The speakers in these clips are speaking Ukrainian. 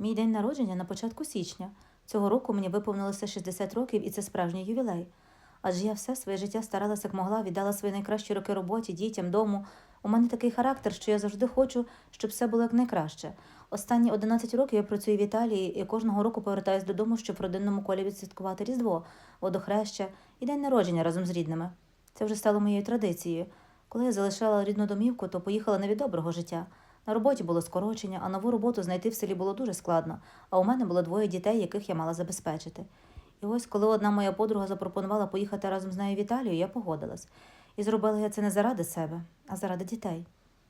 Мій день народження на початку січня. Цього року мені виповнилося 60 років, і це справжній ювілей. Адже я все своє життя старалася як могла, віддала свої найкращі роки роботі, дітям, дому. У мене такий характер, що я завжди хочу, щоб все було якнайкраще. Останні 11 років я працюю в Італії і кожного року повертаюся додому, щоб в родинному колі відсвяткувати Різдво, водохреща і день народження разом з рідними. Це вже стало моєю традицією. Коли я залишала рідну домівку, то поїхала не від доброго життя. На роботі було скорочення, а нову роботу знайти в селі було дуже складно, а у мене було двоє дітей, яких я мала забезпечити. І ось, коли одна моя подруга запропонувала поїхати разом з нею в Італію, я погодилась. І зробила я це не заради себе, а заради дітей.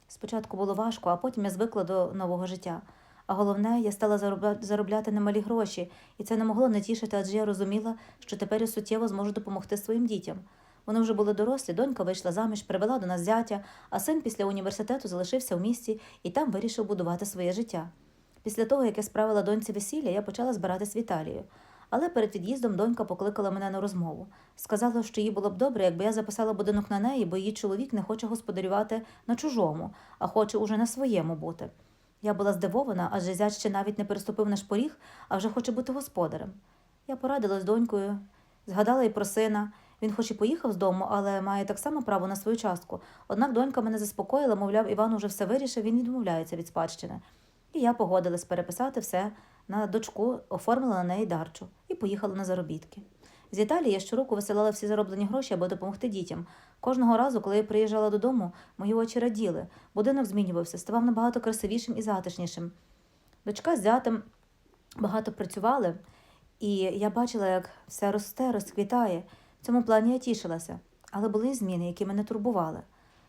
Спочатку було важко, а потім я звикла до нового життя. А головне, я стала заробляти немалі гроші, і це не могло не тішити, адже я розуміла, що тепер я суттєво зможу допомогти своїм дітям. Вони вже були дорослі, донька вийшла заміж, привела до нас зятя, а син після університету залишився в місті і там вирішив будувати своє життя. Після того, як я справила доньці весілля, я почала збиратись в Італію. Але перед від'їздом донька покликала мене на розмову. Сказала, що їй було б добре, якби я записала будинок на неї, бо її чоловік не хоче господарювати на чужому, а хоче уже на своєму бути. Я була здивована, адже зять ще навіть не переступив наш поріг, а вже хоче бути господарем. Я порадилась з донькою, згадала й про сина. Він хоч і поїхав з дому, але має так само право на свою частку. Однак донька мене заспокоїла, мовляв, Іван уже все вирішив, він відмовляється від спадщини. І я погодилась переписати все на дочку, оформила на неї дарчу і поїхала на заробітки. З Італії я щороку висилала всі зароблені гроші, аби допомогти дітям. Кожного разу, коли я приїжджала додому, мої очі раділи. Будинок змінювався, ставав набагато красивішим і затишнішим. Дочка з зятем багато працювали, і я бачила, як все росте, розквітає. В цьому плані я тішилася, але були й зміни, які мене турбували.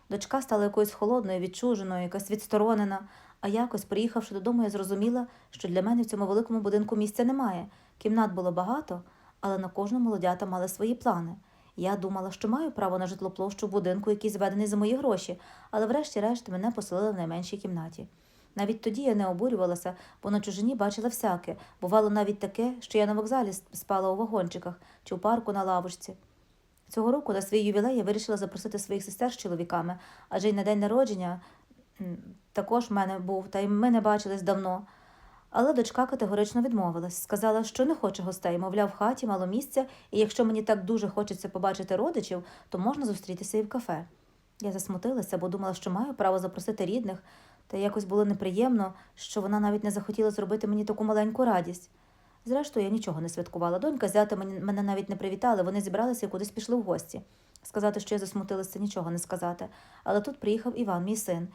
Дочка стала якоюсь холодною, відчуженою, якась відсторонена, а якось, приїхавши додому, я зрозуміла, що для мене в цьому великому будинку місця немає. Кімнат було багато, але на кожну молодята мали свої плани. Я думала, що маю право на житлоплощу в будинку, який зведений за мої гроші, але врешті-решт мене поселили в найменшій кімнаті. Навіть тоді я не обурювалася, бо на чужині бачила всяке. Бувало навіть таке, що я на вокзалі спала у вагончиках чи у парку на лавочці. Цього року на свій ювілей я вирішила запросити своїх сестер з чоловіками, адже й на день народження також в мене був, та й ми не бачились давно. Але дочка категорично відмовилась, сказала, що не хоче гостей, мовляв, в хаті мало місця, і якщо мені так дуже хочеться побачити родичів, то можна зустрітися і в кафе. Я засмутилася, бо думала, що маю право запросити рідних, та якось було неприємно, що вона навіть не захотіла зробити мені таку маленьку радість. Зрештою, я нічого не святкувала. Донька з зятем мене навіть не привітали, вони зібралися і кудись пішли в гості. Сказати, що я засмутилася, нічого не сказати. Але тут приїхав Іван, мій син.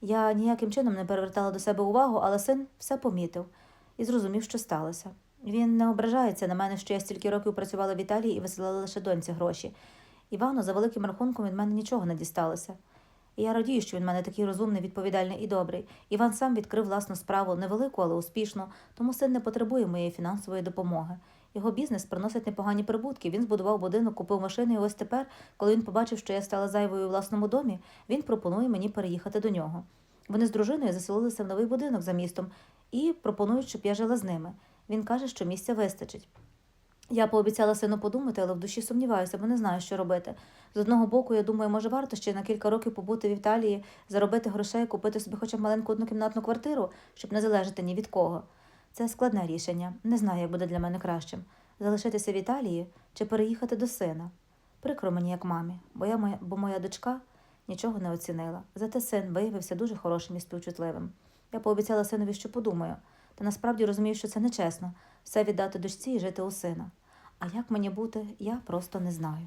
Я ніяким чином не перевертала до себе увагу, але син все помітив і зрозумів, що сталося. Він не ображається на мене, що я стільки років працювала в Італії і висилала лише доньці гроші. Івану, за великим рахунком, від мене нічого не дісталося. І я радію, що він мене такий розумний, відповідальний і добрий. Іван сам відкрив власну справу, невелику, але успішну, тому син не потребує моєї фінансової допомоги. Його бізнес приносить непогані прибутки. Він збудував будинок, купив машину, і ось тепер, коли він побачив, що я стала зайвою у власному домі, він пропонує мені переїхати до нього. Вони з дружиною заселилися в новий будинок за містом і пропонують, щоб я жила з ними. Він каже, що місця вистачить. Я пообіцяла сину подумати, але в душі сумніваюся, бо не знаю, що робити. З одного боку, я думаю, може варто ще на кілька років побути в Італії, заробити грошей, купити собі хоча б маленьку однокімнатну квартиру, щоб не залежати ні від кого. Це складне рішення. Не знаю, як буде для мене кращим залишитися в Італії чи переїхати до сина. Прикро мені, як мамі, бо я моя, бо моя дочка нічого не оцінила. Зате син виявився дуже хорошим і співчутливим. Я пообіцяла синові, що подумаю, та насправді розумію, що це нечесно все віддати дочці і жити у сина. А як мені бути, я просто не знаю.